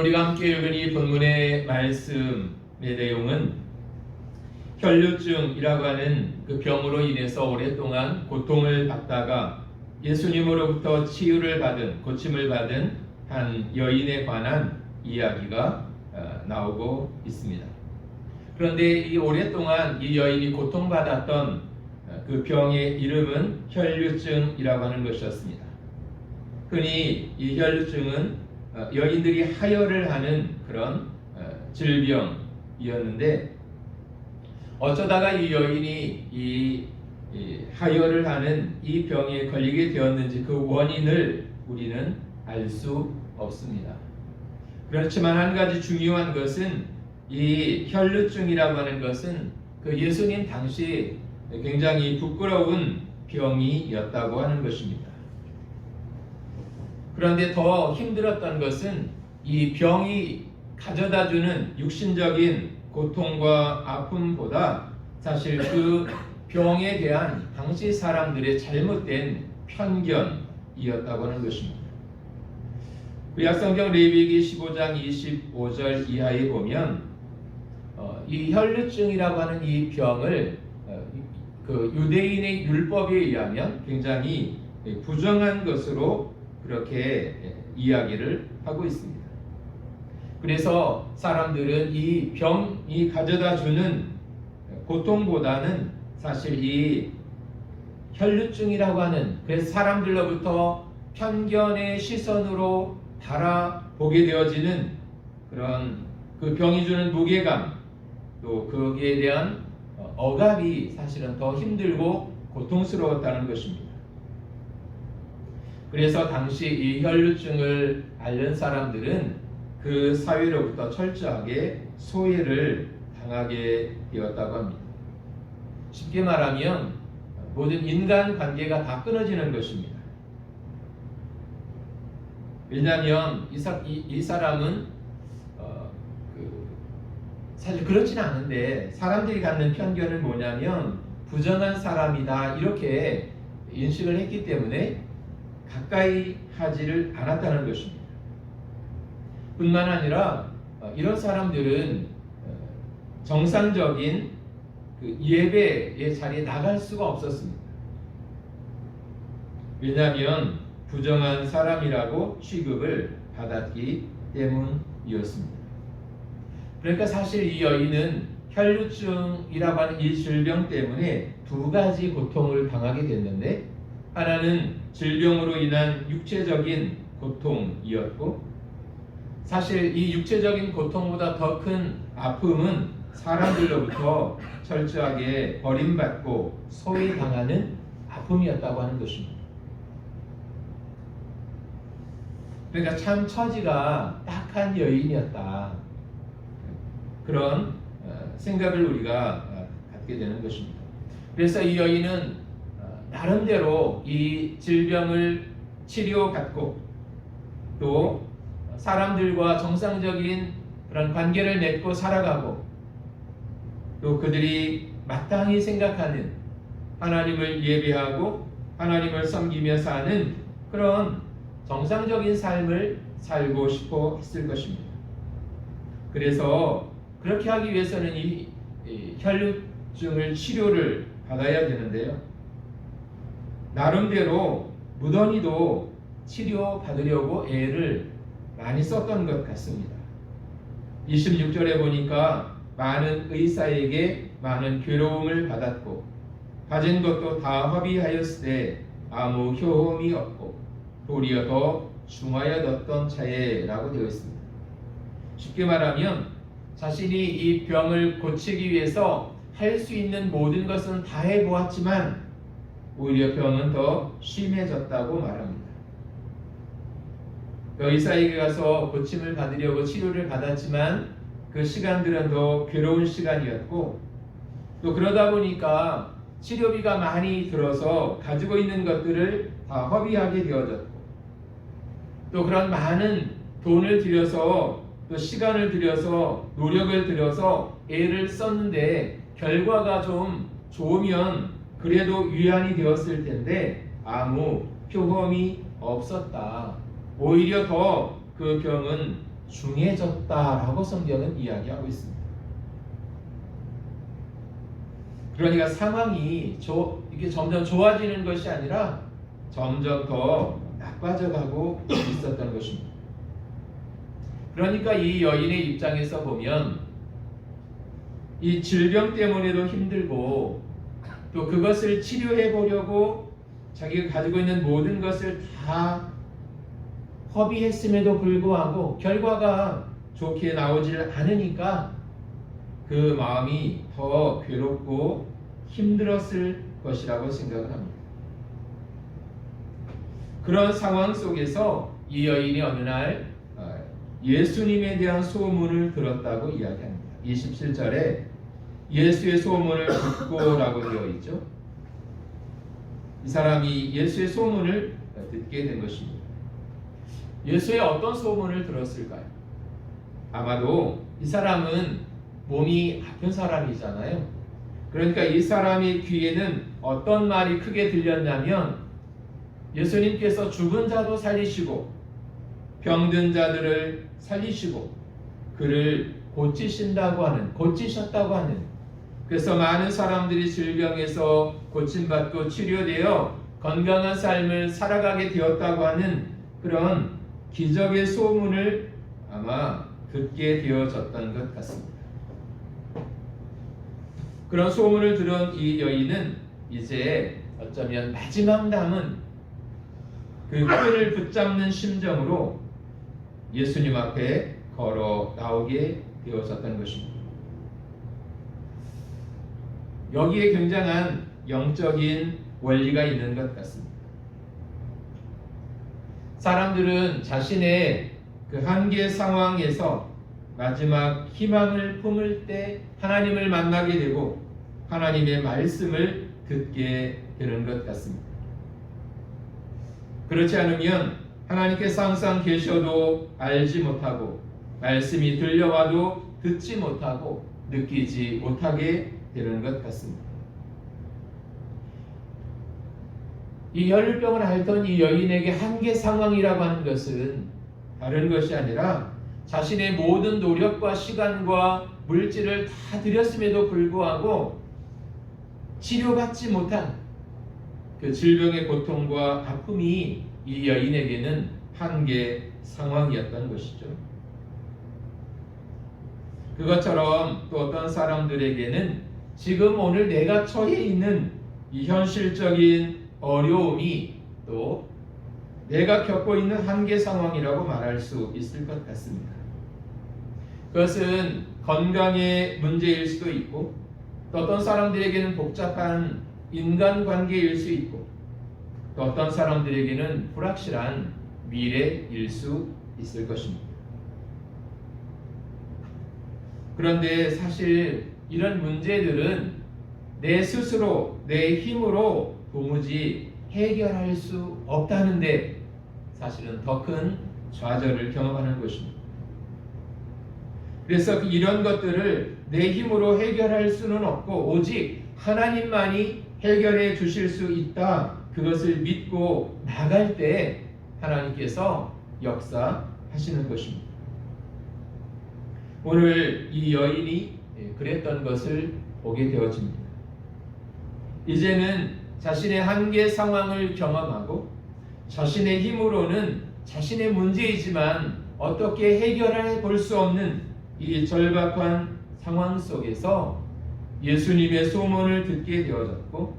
우리가 함께 읽은 이 본문의 말씀의 내용은 혈류증이라고 하는 그 병으로 인해서 오랫동안 고통을 받다가 예수님으로부터 치유를 받은 고침을 받은 한 여인에 관한 이야기가 어, 나오고 있습니다. 그런데 이 오랫동안 이 여인이 고통받았던 어, 그 병의 이름은 혈류증이라고 하는 것이었습니다. 흔히 이 혈류증은 어, 여인들이 하혈을 하는 그런 어, 질병이었는데 어쩌다가 이 여인이 이, 이 하혈을 하는 이 병에 걸리게 되었는지 그 원인을 우리는 알 수 없습니다. 그렇지만 한 가지 중요한 것은 이 혈루증이라고 하는 것은 그 예수님 당시 굉장히 부끄러운 병이었다고 하는 것입니다. 그런데 더 힘들었던 것은 이 병이 가져다주는 육신적인 고통과 아픔보다 사실 그 병에 대한 당시 사람들의 잘못된 편견이었다고 하는 것입니다. 구약성경 레위기 15장 25절 이하에 보면 어, 이 혈루증이라고 하는 이 병을 어, 그 유대인의 율법에 의하면 굉장히 부정한 것으로 그렇게 이야기를 하고 있습니다. 그래서 사람들은 이 병이 가져다 주는 고통보다는 사실 이 혈루증이라고 하는 그래서 사람들로부터 편견의 시선으로 바라보게 되어지는 그런 그 병이 주는 무게감 또 거기에 대한 억압이 사실은 더 힘들고 고통스러웠다는 것입니다. 그래서 당시 이 혈루증을 앓는 사람들은 그 사회로부터 철저하게 소외를 당하게 되었다고 합니다. 쉽게 말하면 모든 인간 관계가 다 끊어지는 것입니다. 왜냐하면 이, 사, 이, 이 사람은 어, 그, 사실 그렇지는 않은데 사람들이 갖는 편견은 뭐냐면 부정한 사람이다 이렇게 인식을 했기 때문에 가까이 하지를 않았다는 것입니다. 뿐만 아니라 어, 이런 사람들은 어, 정상적인 그 예배의 자리에 나갈 수가 없었습니다. 왜냐하면 부정한 사람이라고 취급을 받았기 때문이었습니다. 그러니까 사실 이 여인은 혈루증이라고 하는 이 질병 때문에 두 가지 고통을 당하게 됐는데 하나는 질병으로 인한 육체적인 고통이었고 사실 이 육체적인 고통보다 더 큰 아픔은 사람들로부터 철저하게 버림받고 소외당하는 아픔이었다고 하는 것입니다. 그러니까 참 처지가 딱한 여인이었다. 그런 어, 생각을 우리가 어, 갖게 되는 것입니다. 그래서 이 여인은 어, 나름대로 이 질병을 치료받고 또 사람들과 정상적인 그런 관계를 맺고 살아가고 또 그들이 마땅히 생각하는 하나님을 예배하고 하나님을 섬기며 사는 그런 정상적인 삶을 살고 싶어 했을 것입니다. 그래서 그렇게 하기 위해서는 이, 이 혈류증을 치료를 받아야 되는데요. 나름대로 무던히도 치료 받으려고 애를 많이 썼던 것 같습니다. 26절에 보니까 많은 의사에게 많은 괴로움을 받았고 가진 것도 다 허비하였을 때 아무 효험이 없고 도리어 더 중하여졌던 차에라고 되어 있습니다. 쉽게 말하면 자신이 이 병을 고치기 위해서 할 수 있는 모든 것은 다 해보았지만 오히려 병은 더 심해졌다고 말합니다. 그 의사에게 가서 고침을 받으려고 치료를 받았지만 그 시간들은 더 괴로운 시간이었고 또 그러다 보니까 치료비가 많이 들어서 가지고 있는 것들을 다 허비하게 되어졌고 또 그런 많은 돈을 들여서 또 시간을 들여서 노력을 들여서 애를 썼는데 결과가 좀 좋으면 그래도 위안이 되었을 텐데 아무 효험이 없었다. 오히려 더 그 병은 중해졌다라고 성경은 이야기하고 있습니다. 그러니까 상황이 조, 이게 점점 좋아지는 것이 아니라 점점 더 나빠져 가고 있었던 것입니다. 그러니까 이 여인의 입장에서 보면 이 질병 때문에도 힘들고 또 그것을 치료해 보려고 자기가 가지고 있는 모든 것을 다 허비했음에도 불구하고 결과가 좋게 나오질 않으니까 그 마음이 더 괴롭고 힘들었을 것이라고 생각을 합니다. 그런 상황 속에서 이 여인이 어느 날 어, 예수님에 대한 소문을 들었다고 이야기합니다. 27절에 예수의 소문을 듣고라고 되어 있죠. 이 사람이 예수의 소문을 듣게 된 것입니다. 예수의 어떤 소문을 들었을까요? 아마도 이 사람은 몸이 아픈 사람이잖아요. 그러니까 이 사람의 귀에는 어떤 말이 크게 들렸냐면 예수님께서 죽은 자도 살리시고 병든 자들을 살리시고 그를 고치신다고 하는 고치셨다고 하는 그래서 많은 사람들이 질병에서 고침받고 치료되어 건강한 삶을 살아가게 되었다고 하는 그런 기적의 소문을 아마 듣게 되어졌던 것 같습니다. 그런 소문을 들은 이 여인은 이제 어쩌면 마지막 남은 그 끈을 붙잡는 심정으로 예수님 앞에 걸어 나오게 되어졌던 것입니다. 여기에 굉장한 영적인 원리가 있는 것 같습니다. 사람들은 자신의 그 한계 상황에서 마지막 희망을 품을 때 하나님을 만나게 되고 하나님의 말씀을 듣게 되는 것 같습니다. 그렇지 않으면 하나님께서 항상 계셔도 알지 못하고 말씀이 들려와도 듣지 못하고 느끼지 못하게 되는 것 같습니다. 이 혈병을 앓던 이 여인에게 한계 상황이라고 하는 것은 다른 것이 아니라 자신의 모든 노력과 시간과 물질을 다 들였음에도 불구하고 치료받지 못한 그 질병의 고통과 아픔이 이 여인에게는 한계 상황이었던 것이죠. 그것처럼 또 어떤 사람들에게는 지금 오늘 내가 처해 있는 이 현실적인 어려움이 또 내가 겪고 있는 한계 상황이라고 말할 수 있을 것 같습니다. 그것은 건강의 문제일 수도 있고 또 어떤 사람들에게는 복잡한 인간관계일 수 있고 또 어떤 사람들에게는 불확실한 미래일 수 있을 것입니다. 그런데 사실 이런 문제들은 내 스스로 내 힘으로 도무지 해결할 수 없다는데 사실은 더 큰 좌절을 경험하는 것입니다. 그래서 이런 것들을 내 힘으로 해결할 수는 없고 오직 하나님만이 해결해 주실 수 있다. 그것을 믿고 나갈 때 하나님께서 역사하시는 것입니다. 오늘 이 여인이 그랬던 것을 보게 되어집니다. 이제는 자신의 한계 상황을 경험하고 자신의 힘으로는 자신의 문제이지만 어떻게 해결해 볼 수 없는 이 절박한 상황 속에서 예수님의 소문을 듣게 되어졌고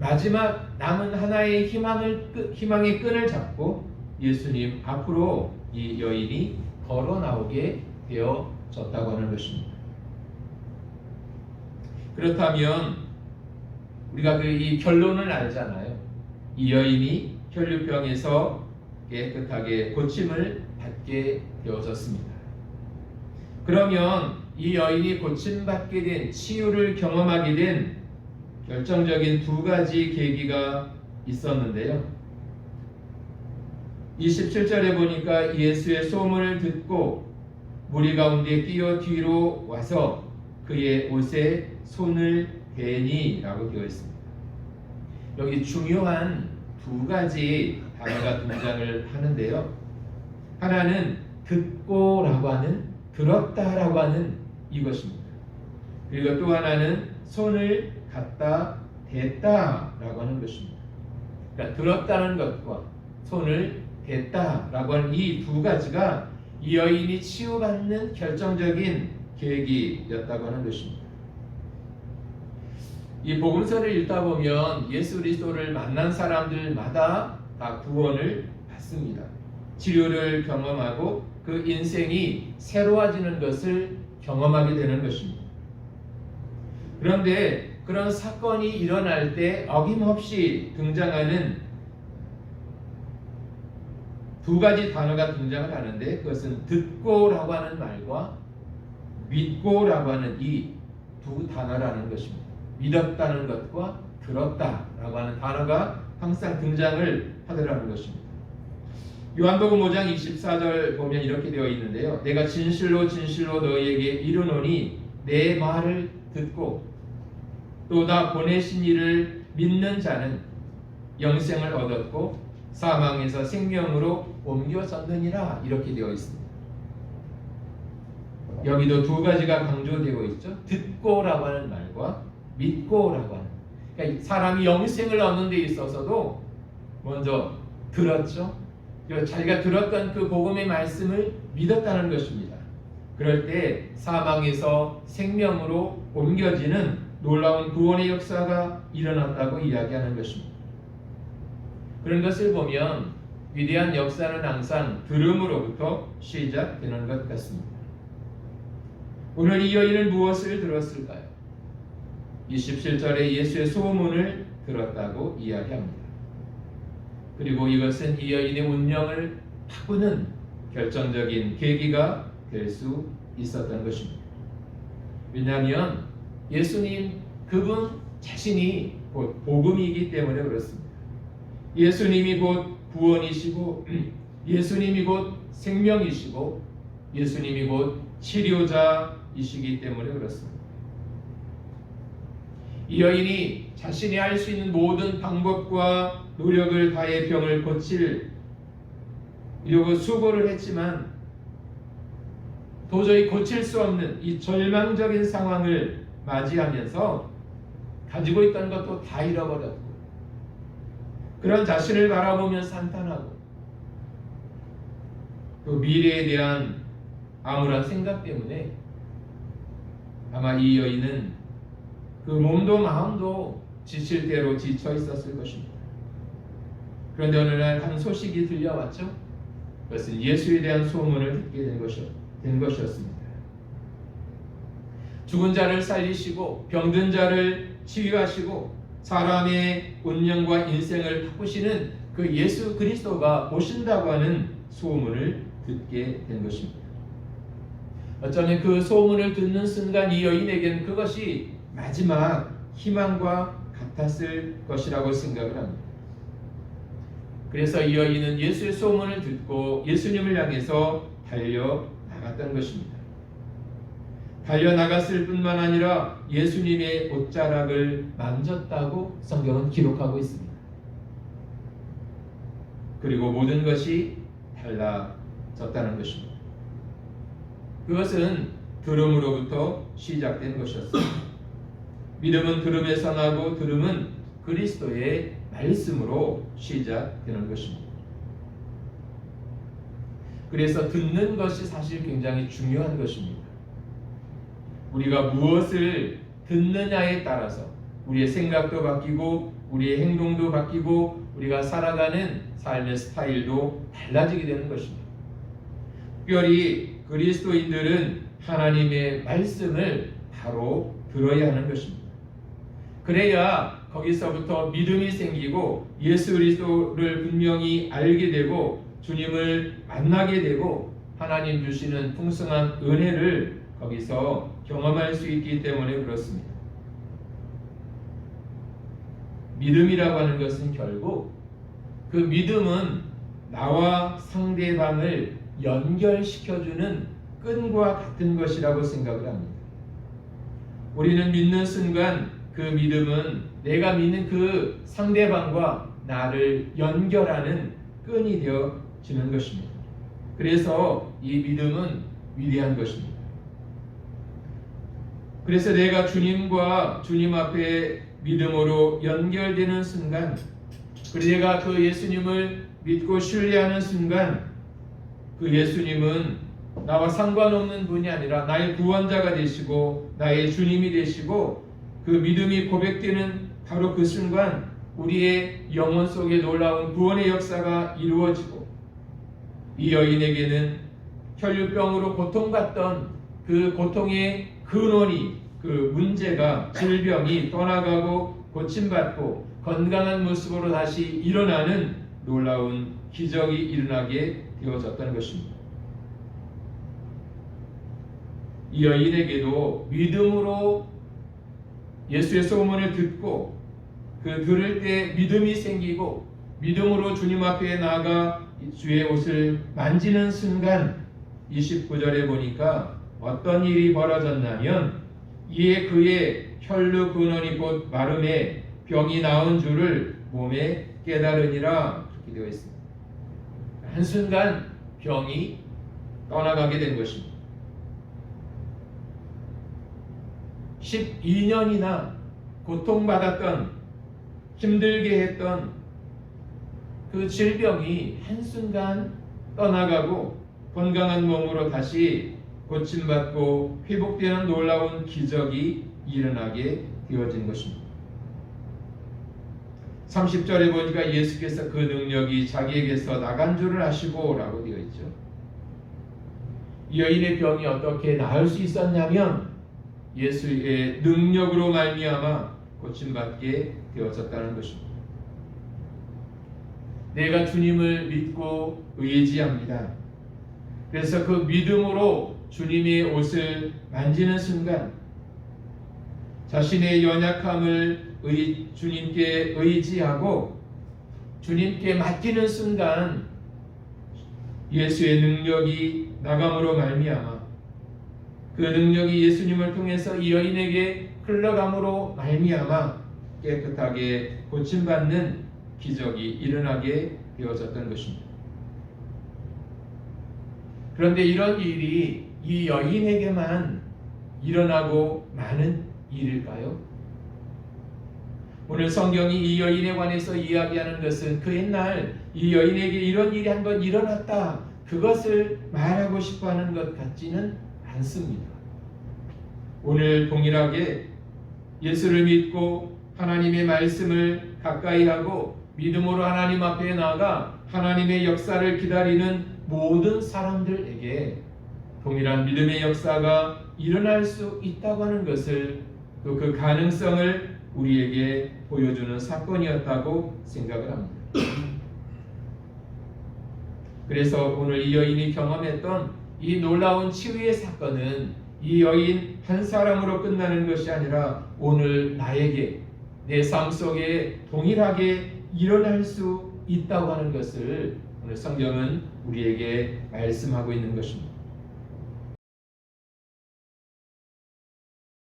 마지막 남은 하나의 희망을 희망의 끈을 잡고 예수님 앞으로 이 여인이 걸어 나오게 되어졌다고 하는 것입니다. 그렇다면 우리가 그 이 결론을 알잖아요. 이 여인이 혈류병에서 깨끗하게 고침을 받게 되어졌습니다. 그러면 이 여인이 고침받게 된 치유를 경험하게 된 결정적인 두 가지 계기가 있었는데요. 27절에 보니까 예수의 소문을 듣고 무리 가운데 뛰어 뒤로 와서 그의 옷에 손을 대니라고 되어 있습니다. 여기 중요한 두 가지 단어가 등장을 하는데요. 하나는 듣고라고 하는 들었다라고 하는 이것입니다. 그리고 또 하나는 손을 갖다 댔다라고 하는 것입니다. 그러니까 들었다는 것과 손을 댔다라고 하는 이 두 가지가 이 여인이 치유받는 결정적인 계기였다고 하는 것입니다. 이 복음서를 읽다 보면 예수 그리스도를 만난 사람들마다 다 구원을 받습니다. 치료를 경험하고 그 인생이 새로워지는 것을 경험하게 되는 것입니다. 그런데 그런 사건이 일어날 때 어김없이 등장하는 두 가지 단어가 등장을 하는데 그것은 듣고라고 하는 말과 믿고라고 하는 이 두 단어라는 것입니다. 믿었다는 것과 들었다라고 하는 단어가 항상 등장을 하더라는 것입니다. 요한복음 5장 24절 보면 이렇게 되어 있는데요. 내가 진실로 진실로 너희에게 이르노니 내 말을 듣고 또 나 보내신 이를 믿는 자는 영생을 얻었고 사망에서 생명으로 옮겨졌느니라 이렇게 되어 있습니다. 여기도 두 가지가 강조되고 있죠. 듣고라고 하는 말과 믿고라고 하는. 그러니까 사람이 영생을 얻는 데 있어서도 먼저 들었죠. 자기가 들었던 그 복음의 말씀을 믿었다는 것입니다. 그럴 때 사망에서 생명으로 옮겨지는 놀라운 구원의 역사가 일어났다고 이야기하는 것입니다. 그런 것을 보면 위대한 역사는 항상 들음으로부터 시작되는 것 같습니다. 오늘 이 여인은 무엇을 들었을까요? 27절에 예수의 소문을 들었다고 이야기합니다. 그리고 이것은 이 여인의 운명을 바꾸는 결정적인 계기가 될 수 있었던 것입니다. 왜냐하면 예수님 그분 자신이 곧 복음이기 때문에 그렇습니다. 예수님이 곧 구원이시고 예수님이 곧 생명이시고 예수님이 곧 치료자 이시기 때문에 그렇습니다. 이 여인이 자신이 할 수 있는 모든 방법과 노력을 다해 병을 이러고 수고를 했지만 도저히 고칠 수 없는 이 절망적인 상황을 맞이하면서 가지고 있던 것도 다 잃어버렸고 그런 자신을 바라보며 산탄하고 그 미래에 대한 암울한 생각 때문에 아마 이 여인은 그 몸도 마음도 지칠 대로 지쳐 있었을 것입니다. 그런데 어느 날 한 소식이 들려왔죠. 그것은 예수에 대한 소문을 듣게 된, 것이, 된 것이었습니다. 죽은 자를 살리시고 병든 자를 치유하시고 사람의 운명과 인생을 바꾸시는 그 예수 그리스도가 오신다고 하는 소문을 듣게 된 것입니다. 어쩌면 그 소문을 듣는 순간 이 여인에게는 그것이 마지막 희망과 같았을 것이라고 생각을 합니다. 그래서 이 여인은 예수의 소문을 듣고 예수님을 향해서 달려 나갔던 것입니다. 달려 나갔을 뿐만 아니라 예수님의 옷자락을 만졌다고 성경은 기록하고 있습니다. 그리고 모든 것이 달라졌다는 것입니다. 그것은 들음으로부터 시작된 것이었습니다. 믿음은 들음에서 나고 들음은 그리스도의 말씀으로 시작되는 것입니다. 그래서 듣는 것이 사실 굉장히 중요한 것입니다. 우리가 무엇을 듣느냐에 따라서 우리의 생각도 바뀌고 우리의 행동도 바뀌고 우리가 살아가는 삶의 스타일도 달라지게 되는 것입니다. 특별히 그리스도인들은 하나님의 말씀을 바로 들어야 하는 것입니다. 그래야 거기서부터 믿음이 생기고 예수 그리스도를 분명히 알게 되고 주님을 만나게 되고 하나님 주시는 풍성한 은혜를 거기서 경험할 수 있기 때문에 그렇습니다. 믿음이라고 하는 것은 결국 그 믿음은 나와 상대방을 연결시켜주는 끈과 같은 것이라고 생각을 합니다. 우리는 믿는 순간 그 믿음은 내가 믿는 그 상대방과 나를 연결하는 끈이 되어지는 것입니다. 그래서 이 믿음은 위대한 것입니다. 그래서 내가 주님과 주님 앞에 믿음으로 연결되는 순간, 그리고 내가 그 예수님을 믿고 신뢰하는 순간, 그 예수님은 나와 상관없는 분이 아니라 나의 구원자가 되시고 나의 주님이 되시고 그 믿음이 고백되는 바로 그 순간 우리의 영혼 속에 놀라운 구원의 역사가 이루어지고 이 여인에게는 혈류병으로 고통받던 그 고통의 근원이 그 문제가 질병이 떠나가고 고침받고 건강한 모습으로 다시 일어나는 놀라운 기적이 일어나게 되어졌다는 것입니다. 이 여인에게도 믿음으로 예수의 소문을 듣고 그 들을 때 믿음이 생기고 믿음으로 주님 앞에 나가 주의 옷을 만지는 순간 29절에 보니까 어떤 일이 벌어졌냐면 이에 그의 혈루 근원이 곧 마름에 병이 나은 줄을 몸에 깨달으니라 있습니다. 한순간 병이 떠나가게 된 것입니다. 12년이나 고통받았던 힘들게 했던 그 질병이 한순간 떠나가고 건강한 몸으로 다시 고침받고 회복되는 놀라운 기적이 일어나게 되어진 것입니다. 30절에 보니까 예수께서 그 능력이 자기에게서 나간 줄을 아시고 라고 되어 있죠. 이 여인의 병이 어떻게 나을 수 있었냐면 예수의 능력으로 말미암아 고침받게 되어졌다는 것입니다. 내가 주님을 믿고 의지합니다. 그래서 그 믿음으로 주님의 옷을 만지는 순간 자신의 연약함을 의, 주님께 의지하고 주님께 맡기는 순간 예수의 능력이 나감으로 말미암아 그 능력이 예수님을 통해서 이 여인에게 흘러감으로 말미암아 깨끗하게 고침받는 기적이 일어나게 되어졌던 것입니다. 그런데 이런 일이 이 여인에게만 일어나고 많은 일일까요? 오늘 성경이 이 여인에 관해서 이야기하는 것은 그 옛날 이 여인에게 이런 일이 한번 일어났다. 그것을 말하고 싶어 하는 것 같지는 않습니다. 오늘 동일하게 예수를 믿고 하나님의 말씀을 가까이 하고 믿음으로 하나님 앞에 나아가 하나님의 역사를 기다리는 모든 사람들에게 동일한 믿음의 역사가 일어날 수 있다고 하는 것을 또 그 가능성을 우리에게 보여주는 사건이었다고 생각을 합니다. 그래서 오늘 이 여인이 경험했던 이 놀라운 치유의 사건은 이 여인 한 사람으로 끝나는 것이 아니라 오늘 나에게 내 삶 속에 동일하게 일어날 수 있다고 하는 것을 오늘 성경은 우리에게 말씀하고 있는 것입니다.